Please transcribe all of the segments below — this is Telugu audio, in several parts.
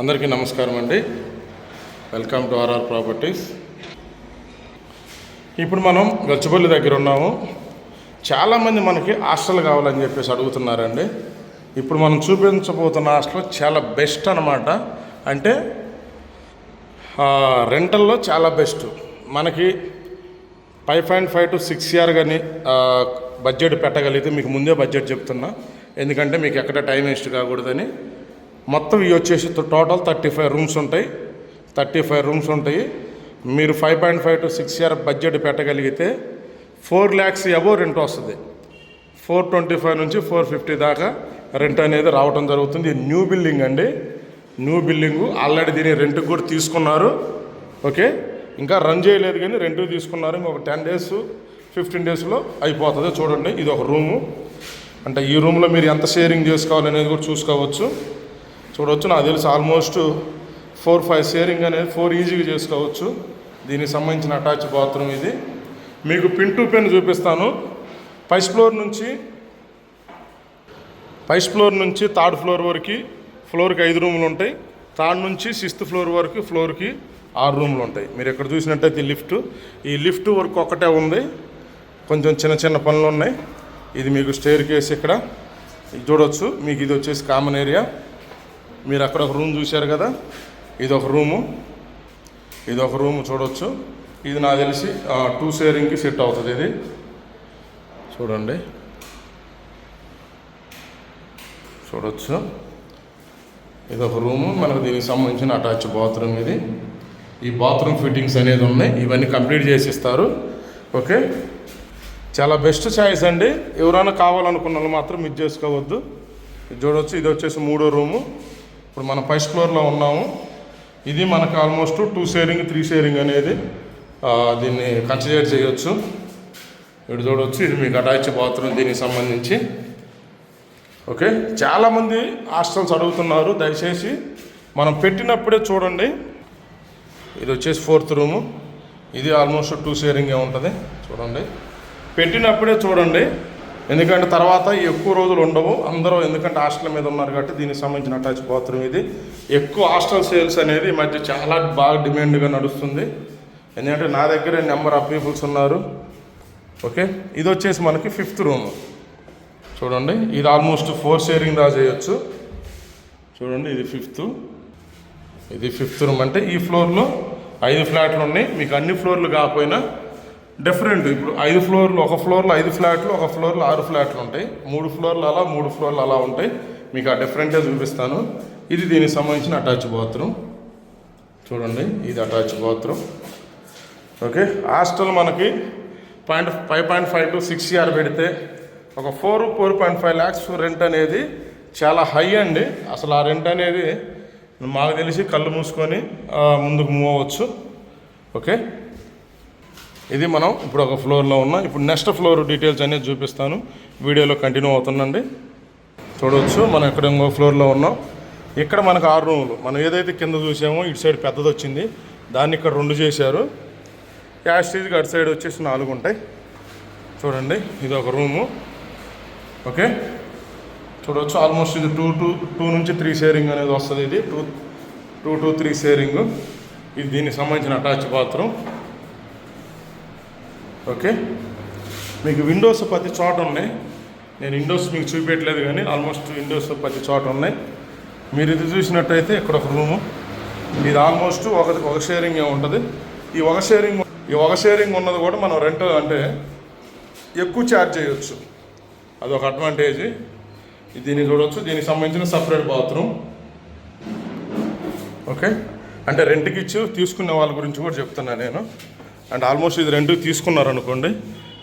అందరికీ నమస్కారం అండి. వెల్కమ్ టు ఆర్ఆర్ ప్రాపర్టీస్ ఇప్పుడు మనం గచ్చిబల్లి దగ్గర ఉన్నాము. చాలామంది మనకి హాస్టల్ కావాలని చెప్పేసి అడుగుతున్నారండి. ఇప్పుడు మనం చూపించబోతున్న హాస్టల్ చాలా బెస్ట్ అనమాట అంటే రెంటల్లో చాలా బెస్ట్ మనకి five point five to six year కానీ బడ్జెట్ పెట్టగలిగితే మీకు ముందే బడ్జెట్ చెప్తున్నా. ఎందుకంటే మీకు ఎక్కడ టైం వేస్ట్ కాకూడదని. మొత్తం ఇవి వచ్చేసి టోటల్ థర్టీ ఫైవ్ రూమ్స్ ఉంటాయి. థర్టీ ఫైవ్ రూమ్స్ ఉంటాయి. మీరు five point five to six year budget పెట్టగలిగితే four lakhs above rent వస్తుంది. ఫోర్ ట్వంటీ ఫైవ్ నుంచి ఫోర్ ఫిఫ్టీ దాకా రెంట్ అనేది రావడం జరుగుతుంది. ఇది న్యూ బిల్డింగ్ అండి. న్యూ బిల్డింగు ఆల్రెడీ దీని రెంట్ కూడా తీసుకున్నారు. ఓకే? ఇంకా రన్ చేయలేదు కానీ రెంట్ తీసుకున్నారు. ఇంకొక టెన్ డేస్ ఫిఫ్టీన్ డేస్లో అయిపోతుంది. చూడండి ఇది ఒక రూము అంటే ఈ రూమ్లో మీరు ఎంత షేరింగ్ చేసుకోవాలనేది కూడా చూసుకోవచ్చు. చూడవచ్చు నాకు తెలిసి ఆల్మోస్ట్ ఫోర్ ఫైవ్ షేరింగ్ అనేది ఫోర్ ఈజీగా చేసుకోవచ్చు. దీనికి సంబంధించిన అటాచ్ బాత్రూమ్ ఇది. మీకు పిన్ టు పెన్ చూపిస్తాను. ఫస్ట్ ఫ్లోర్ నుంచి ఫస్ట్ ఫ్లోర్ నుంచి థర్డ్ ఫ్లోర్ వరకు ఫ్లోర్కి ఐదు రూములు ఉంటాయి. థర్డ్ నుంచి సిక్స్త్ ఫ్లోర్ వరకు ఫ్లోర్కి ఆరు రూములు ఉంటాయి. మీరు ఎక్కడ చూసినట్టయితే ఈ లిఫ్ట్. ఈ లిఫ్ట్ వరకు ఒకటే ఉంది. కొంచెం చిన్న చిన్న పనులు ఉన్నాయి. ఇది మీకు స్టేర్ కేస్ ఇక్కడ. ఇది మీకు ఇది వచ్చేసి కామన్ ఏరియా. మీరు అక్కడ ఒక రూమ్ చూశారు కదా? ఇది ఒక రూము. ఇది ఒక రూమ్ చూడొచ్చు. ఇది నాకు తెలిసి టూ షేరింగ్కి సెట్ అవుతుంది ఇది. చూడండి. చూడొచ్చు. ఇది ఒక రూము. మనకు దీనికి సంబంధించిన అటాచ్ బాత్రూమ్ ఇది. ఈ బాత్రూమ్ ఫిట్టింగ్స్ అనేది ఉన్నాయి. ఇవన్నీ కంప్లీట్ చేసి ఇస్తారు ఓకే చాలా బెస్ట్ ఛాయిస్ అండి. ఎవరైనా కావాలనుకున్న వాళ్ళు మాత్రం మిస్ చేసుకోవద్దు. ఇది ఇది వచ్చేసి మూడో రూము. ఇప్పుడు మనం ఫస్ట్ ఫ్లోర్లో ఉన్నాము. ఇది మనకు almost two sharing three sharing అనేది దీన్ని కన్సిడర్ చేయొచ్చు. ఇటు చూడవచ్చు ఇది మీకు అటాచ్ బాత్రూమ్ దీనికి సంబంధించి. ఓకే చాలామంది హాస్టల్స్ అడుగుతున్నారు దయచేసి మనం పెట్టినప్పుడే చూడండి. ఇది వచ్చేసి ఫోర్త్ రూము ఇది ఆల్మోస్ట్ టూ షేరింగే ఉంటుంది? చూడండి. పెట్టినప్పుడే చూడండి. ఎందుకంటే తర్వాత ఎక్కువ రోజులు ఉండవు. అందరూ ఎందుకంటే హాస్టల్ మీద ఉన్నారు కాబట్టి దీనికి సంబంధించిన అటాచ్ బాత్రూమ్ ఇది. ఎక్కువ హాస్టల్ సేల్స్ అనేది ఈ మధ్య చాలా బాగా డిమాండ్గా నడుస్తుంది. ఎందుకంటే నా దగ్గర నెంబర్ ఆఫ్ పీపుల్స్ ఉన్నారు. ఓకే? ఇది వచ్చేసి మనకి ఫిఫ్త్ రూమ్. చూడండి. ఇది ఆల్మోస్ట్ ఫోర్ షేరింగ్ దా చేయొచ్చు. చూడండి ఇది ఫిఫ్త్. ఇది ఫిఫ్త్ రూమ్. అంటే ఈ ఫ్లోర్లో ఐదు ఫ్లాట్లు ఉన్నాయి. మీకు అన్ని ఫ్లోర్లు కాకపోయినా డిఫరెంట్ ఇప్పుడు ఐదు ఫ్లోర్లు ఒక ఫ్లోర్లో ఐదు ఫ్లాట్లు ఒక ఫ్లోర్లో ఆరు ఫ్లాట్లు ఉంటాయి. మూడు ఫ్లోర్లు అలా మూడు ఫ్లోర్లు అలా ఉంటాయి. మీకు ఆ డిఫరెంటే చూపిస్తాను. ఇది దీనికి సంబంధించిన అటాచ్ బాత్రూమ్ చూడండి ఇది అటాచ్ బాత్రూమ్ ఓకే హాస్టల్ మనకి point five point five to six year పెడితే ఒక four four point five lakhs rent అనేది చాలా హై అండి. అసలు ఆ రెంట్ అనేది మాకు తెలిసి కళ్ళు మూసుకొని ముందుకు మూవ్ అవ్వచ్చు. ఓకే ఇది మనం ఇప్పుడు ఒక ఫ్లోర్లో ఉన్నాం ఇప్పుడు నెక్స్ట్ ఫ్లోర్ డీటెయిల్స్ అనేది చూపిస్తాను. వీడియోలో కంటిన్యూ అవుతుందండి. చూడవచ్చు మనం ఇక్కడ ఇంకో ఫ్లోర్లో ఉన్నాం. ఇక్కడ మనకు ఆరు రూములు. మనం ఏదైతే కింద చూసామో ఇటు సైడ్ పెద్దది వచ్చింది. దాన్ని ఇక్కడ రెండు చేశారు. యాస్టీజ్కి అటు సైడ్ వచ్చేసి నాలుగు ఉంటాయి. చూడండి ఇది ఒక రూము. ఓకే? చూడవచ్చు ఆల్మోస్ట్ ఇది టూ టూ టూ నుంచి త్రీ షేరింగ్ అనేది వస్తుంది ఇది. Two two two three sharing. ఇది దీనికి సంబంధించిన అటాచ్ బాత్రూమ్. ఓకే? మీకు విండోస్ ప్రతి చోట ఉన్నాయి. నేను విండోస్ మీకు చూపించట్లేదు కానీ ఆల్మోస్ట్ విండోస్ ప్రతి చోట ఉన్నాయి. మీరు ఇది చూసినట్టయితే ఇక్కడ ఒక రూము. ఇది ఆల్మోస్ట్ ఒక ఒక షేరింగ్ ఉంటుంది. ఈ ఒక షేరింగ్ ఈ ఒక షేరింగ్ ఉన్నది కూడా మనం రెంట్ అంటే ఎక్కువ ఛార్జ్ చేయొచ్చు. అదొక అడ్వాంటేజ్. దీన్ని చూడవచ్చు దీనికి సంబంధించిన సపరేట్ బాత్రూమ్. ఓకే? అంటే రెంట్కి ఇచ్చి తీసుకునే వాళ్ళ గురించి కూడా చెప్తున్నా నేను. అండ్ ఆల్మోస్ట్ ఇది రెండు తీసుకున్నారు అనుకోండి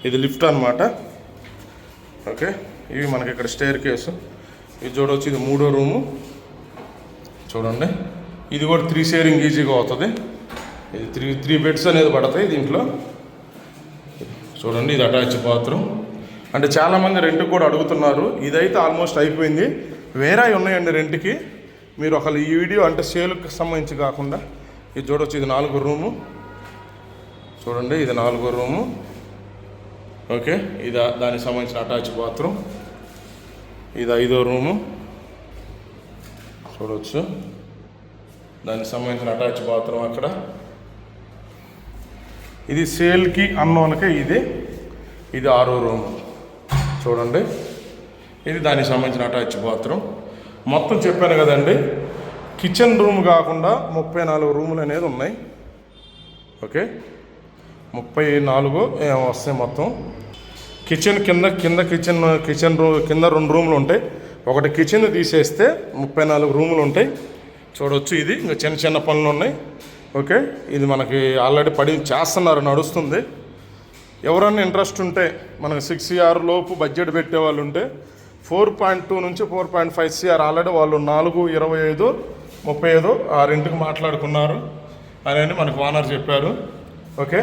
ఇది లిఫ్ట్ అనమాట ఓకే ఇవి మనకి ఇక్కడ స్టేర్ కేసు. ఇది చూడవచ్చు ఇది మూడో రూము. చూడండి ఇది కూడా త్రీ షేరింగ్ ఈజీగా అవుతుంది. ఇది త్రీ త్రీ బెడ్స్ అనేది పడతాయి దీంట్లో. చూడండి ఇది అటాచ్ బాత్రూమ్. అంటే చాలామంది రెంట్ కూడా అడుగుతున్నారు ఇదైతే ఆల్మోస్ట్ అయిపోయింది. వేరే ఉన్నాయండి రెంట్కి. మీరు ఒకళ్ళు ఈ వీడియో అంటే సేల్కి సంబంధించి కాకుండా ఇది చూడవచ్చు ఇది నాలుగు రూము. చూడండి ఇది నాలుగో రూము. ఓకే ఇది దానికి సంబంధించిన అటాచ్ బాత్రూమ్. ఇది ఐదో రూము. చూడవచ్చు దానికి సంబంధించిన అటాచ్ బాత్రూమ్ అక్కడ. ఇది సేల్కి అన్నోన్కే ఇది. ఇది ఆరో రూమ్. చూడండి. ఇది దానికి సంబంధించిన అటాచ్ బాత్రూమ్. మొత్తం చెప్పాను కదండి కిచెన్ రూమ్ కాకుండా ముప్పై నాలుగు రూములు అనేది ఉన్నాయి. ఓకే. ముప్పై నాలుగు వస్తాయి మొత్తం. కిచెన్ కింద కింద కిచెన్ కిచెన్ రూమ్ కింద రెండు రూములు ఉంటాయి. ఒకటి కిచెన్ తీసేస్తే ముప్పై నాలుగు రూములు ఉంటాయి. చూడవచ్చు ఇది ఇంకా చిన్న చిన్న పనులు ఉన్నాయి. ఓకే ఇది మనకి ఆల్రెడీ పడి చేస్తున్నారు నడుస్తుంది. ఎవరన్నా ఇంట్రెస్ట్ ఉంటే మనకి సిక్స్ సిఆర్ లోపు బడ్జెట్ పెట్టే వాళ్ళు ఉంటే ఫోర్ పాయింట్ టూ నుంచి four point five CR already వాళ్ళు నాలుగు ఇరవై ఐదు ముప్పై ఐదు ఆ రెండుకి మాట్లాడుకున్నారు అని మనకు ఓనర్ చెప్పారు. ఓకే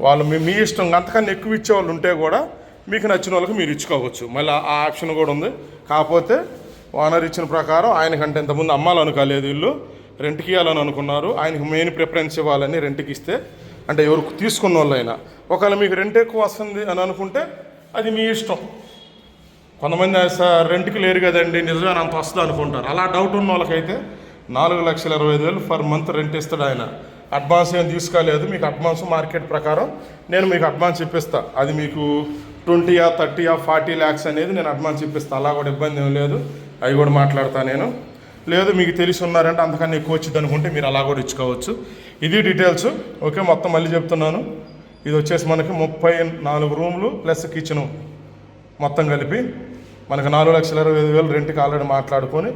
వాళ్ళు మీ మీ ఇష్టం అంతకన్నా ఎక్కువ ఇచ్చే వాళ్ళు ఉంటే కూడా మీకు నచ్చిన వాళ్ళకి మీరు ఇచ్చుకోవచ్చు. మళ్ళీ ఆ ఆప్షన్ కూడా ఉంది. కాకపోతే ఓనర్ ఇచ్చిన ప్రకారం ఆయనకంటే ఇంతకుముందు అమ్మాలనుకోలేదు వీళ్ళు. రెంట్కి ఇవ్వాలని అనుకున్నారు. ఆయనకి మెయిన్ ప్రిఫరెన్స్ ఇవ్వాలని రెంట్కి ఇస్తే అంటే ఎవరు తీసుకున్న వాళ్ళైనా. ఒకవేళ మీకు రెంట్ ఎక్కువ వస్తుంది అని అనుకుంటే అది మీ ఇష్టం. కొంతమంది సార్ రెంట్కి లేరు కదండి నిజమే అంత వస్తుంది అనుకుంటారు. అలా డౌట్ ఉన్న వాళ్ళకైతే నాలుగు లక్షల ఇరవై ఐదు వేలు పర్ మంత్ రెంట్ ఇస్తాడు ఆయన. అడ్వాన్స్ ఏం తీసుకోలేదు. మీకు అడ్వాన్స్ మార్కెట్ ప్రకారం నేను మీకు అడ్వాన్స్ ఇప్పిస్తా. అది మీకు ట్వంటీయా థర్టీయా ఫార్టీ ల్యాక్స్ అనేది నేను అడ్వాన్స్ ఇప్పిస్తా. అలా కూడా ఇబ్బంది ఏం లేదు. అవి కూడా మాట్లాడతా నేను. లేదు మీకు తెలిసి ఉన్నారంటే అంతకన్నా ఎక్కువ వచ్చింది అనుకుంటే మీరు అలా కూడా ఇచ్చుకోవచ్చు. ఇది డీటెయిల్స్. ఓకే మొత్తం మళ్ళీ చెప్తున్నాను. ఇది వచ్చేసి మనకి ముప్పై నాలుగు రూమ్లు ప్లస్ కిచెను మొత్తం కలిపి మనకు నాలుగు లక్షల ఇరవై ఐదు వేలు రెంట్కి ఆల్రెడీ మాట్లాడుకొని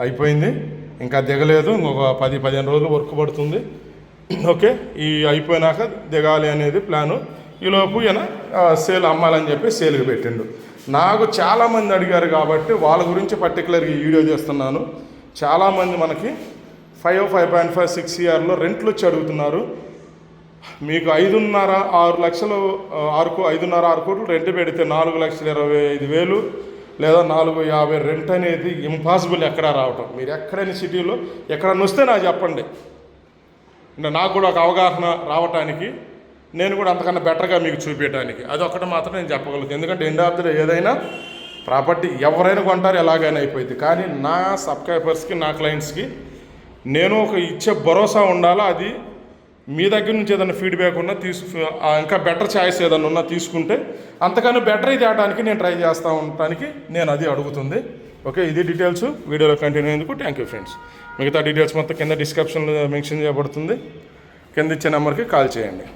అయిపోయింది. ఇంకా దిగలేదు. ఇంకొక పది పదిహేను రోజులు వర్క్ పడుతుంది. ఓకే ఈ అయిపోయినాక దిగాలి అనేది ప్లాను. ఈలోపు ఈయన సేల్ అమ్మాలని చెప్పి సేల్కి పెట్టిండు. నాకు చాలామంది అడిగారు కాబట్టి వాళ్ళ గురించి పర్టికులర్గా ఈ వీడియో చేస్తున్నాను. చాలామంది మనకి five five point five six ఇయర్లో రెంట్లు వచ్చి అడుగుతున్నారు. మీకు ఐదున్నర ఆరు లక్షలు ఆరు కో ఐదున్నర ఆరు కోట్లు రెంట్ పెడితే నాలుగు లక్షల ఇరవై ఐదు వేలు లేదా నాలుగు యాభై రెంట్ అనేది ఇంపాసిబుల్ ఎక్కడ రావటం. మీరు ఎక్కడైనా సిటీలో ఎక్కడన్నా వస్తే నాకు చెప్పండి. నాకు కూడా ఒక అవగాహన రావటానికి నేను కూడా అంతకన్నా బెటర్గా మీకు చూపించడానికి అది ఒకటి మాత్రం నేను చెప్పగలుగుతాను ఎందుకంటే ఎండ్ ఆఫ్ డే ఏదైనా ప్రాపర్టీ ఎవరైనా కొంటారు ఎలాగైనా అయిపోయింది కానీ నా సబ్స్క్రైబర్స్కి నా క్లయింట్స్కి నేను ఒక ఇచ్చే భరోసా ఉండాలా? అది మీ దగ్గర నుంచి ఏదైనా ఫీడ్బ్యాక్ ఉన్నా తీసు ఇంకా బెటర్ ఛాయిస్ ఏదైనా ఉన్నా తీసుకుంటే అంతకన్నా బెటర్ ఇది తేయడానికి నేను ట్రై చేస్తూ ఉండటానికి నేను అది అడుగుతుంది. ఓకే ఇది డీటెయిల్స్ వీడియోలో కంటిన్యూ అయ్యేందుకు థ్యాంక్ యూ ఫ్రెండ్స్ మిగతా డీటెయిల్స్ మొత్తం కింద డిస్క్రిప్షన్లో మెన్షన్ చేయబడుతుంది. కింద ఇచ్చే నెంబర్కి కాల్ చేయండి.